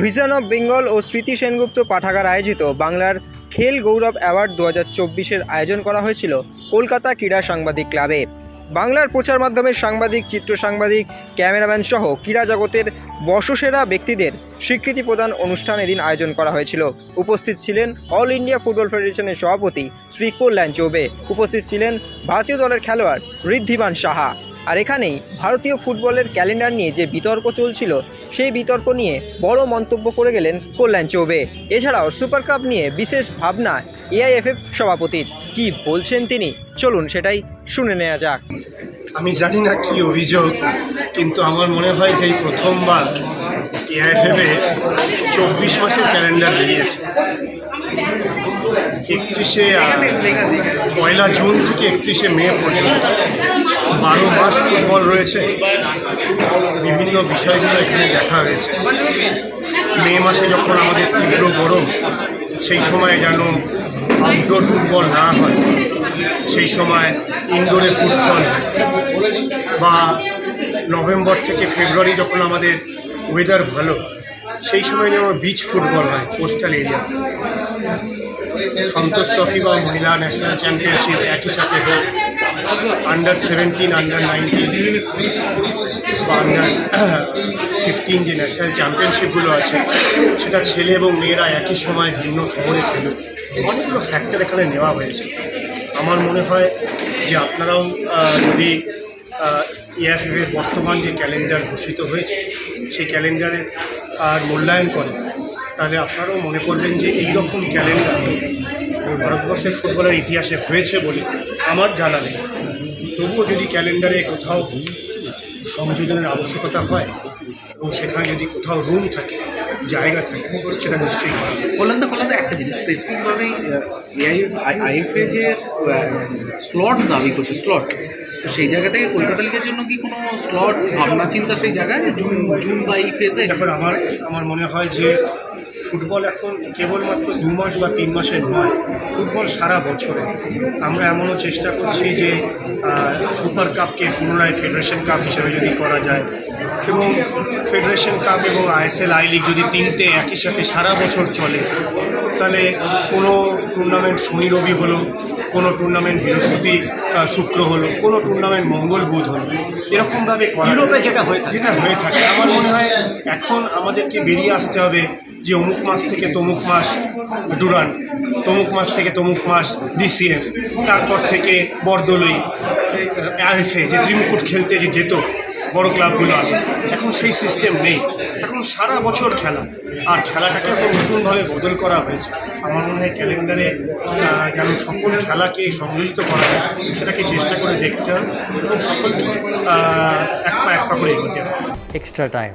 Vision of Bengal ও স্মৃতি সেনগুপ্ত পাঠাগার আয়োজিত বাংলার খেল গৌরব অ্যাওয়ার্ড দু হাজার আয়োজন করা হয়েছিল কলকাতা ক্রীড়া সাংবাদিক ক্লাবে। বাংলার প্রচার মাধ্যমে সাংবাদিক, চিত্র সাংবাদিক, ক্যামেরাম্যান সহ ক্রীড়া জগতের বর্ষসেরা ব্যক্তিদের স্বীকৃতি প্রদান অনুষ্ঠান এদিন আয়োজন করা হয়েছিল। উপস্থিত ছিলেন অল ইন্ডিয়া ফুটবল ফেডারেশনের সভাপতি শ্রী কল্যাণ চৌবে। উপস্থিত ছিলেন ভারতীয় দলের খেলোয়াড় ঋদ্ধিমান সাহা। আর এখানেই ভারতীয় ফুটবলের ক্যালেন্ডার নিয়ে যে বিতর্ক চলছিল, সেই বিতর্ক নিয়ে বড় মন্তব্য করে গেলেন কল্যাণ চৌবে। এছাড়াও সুপার কাপ নিয়ে বিশেষ ভাবনা এআইএফএফ সভাপতির। কি বলছেন তিনি? চলুন সেটাই শুনে নেওয়া যাক। আমি জানি না কি অভিযোগ, কিন্তু আমার মনে হয় যে প্রথমবার এআইএফএফে চব্বিশ মাসের ক্যালেন্ডার বেরিয়েছে। একত্রিশে পয়লা জুন থেকে একত্রিশে মে পর্যন্ত বারো মাস ফুটবল রয়েছে। বিভিন্ন বিষয়গুলো এখানে দেখা হয়েছে। মে মাসে যখন আমাদের তীব্র গরম, সেই সময় যেন আউটডোর ফুটবল না হয়, সেই সময় ইনডোরে ফুটবল বা নভেম্বর থেকে ফেব্রুয়ারি যখন আমাদের ওয়েদার ভালো সেই সময় যেমন বিচ ফুটবল হয় কোস্টাল এরিয়াতে সন্তোষ ট্রফি বা মহিলা ন্যাশনাল চ্যাম্পিয়নশিপ একই সাথে হোক আন্ডার সেভেন্টিন আন্ডার নাইনটিন বা আন্ডার ফিফটিন যে ন্যাশনাল চ্যাম্পিয়নশিপগুলো আছে, সেটা ছেলে এবং মেয়েরা একই সময় ভিন্ন শহরে খেলুক অনেকগুলো ফ্যাক্টর এখানে নেওয়া হয়েছে। আমার মনে হয় যে আপনারাও যদি ইএফএফের বর্তমান যে ক্যালেন্ডার ঘোষিত হয়েছে, সেই ক্যালেন্ডারে আর মূল্যায়ন করে। তাহলে আপনারাও মনে করবেন যে এই রকম ক্যালেন্ডার ভারতবর্ষের ফুটবলের ইতিহাসে হয়েছে বলে আমার জানা নেই। তবুও যদি ক্যালেন্ডারে কোথাও সংযোজনের আবশ্যকতা হয় এবং সেখানে যদি কোথাও রুম থাকে জায়গা থাকে সেটা নিশ্চয়ই কল্যাণ তো কল্যাণ তো একটা জিনিস স্পেসিফিকভাবে আইএফএ যে স্লট দাবি করছে স্লট তো সেই জায়গা থেকে কলকাতা লিগের জন্য কি কোনো স্লট ভাবনা চিন্তা সেই জায়গায়? জুন জুন বা এই ফেজে এখন আমার আমার মনে হয় যে ফুটবল এখন কেবলমাত্র দু মাস বা তিন মাসের নয় ফুটবল সারা বছরে আমরা এমনও চেষ্টা করছি যে সুপার কাপকে পুনরায় ফেডারেশন কাপ হিসেবে যদি করা যায় এবং ফেডারেশন কাপ এবং আইএসএল আই লিগ যদি তিনটে একই সাথে সারা বছর চলে তাহলে কোনো টুর্নামেন্ট শনি রবি হলো কোনো টুর্নামেন্ট বৃহস্পতি শুক্র হলো কোনো টুর্নামেন্ট মঙ্গল বুধ হলো এরকমভাবে করা যেটা হয়ে। যেটা হয়ে থাকে আমার মনে হয় এখন আমাদেরকে বেরিয়ে আসতে হবে যে অমুক মাস থেকে তমুক মাস ডুরান্ট, তমুক মাস থেকে তমুক মাস ডিসিএম তারপর থেকে বরদলই আইএফএ যে ত্রিমুকুট খেলতে যে যেত বড় ক্লাবগুলো আগে। এখন সেই সিস্টেম নেই। এখন সারা বছর খেলা। আর খেলাটাকে এখন নতুনভাবে বদল করা হয়েছে। আমার মনে হয় ক্যালেন্ডারে যেন সকল খেলাকে সংযোজিত করা যায়, সেটাকে চেষ্টা করে দেখতে হবে এবং সকলকে এক পা এক পা করে এগোতে হবে। Extra time.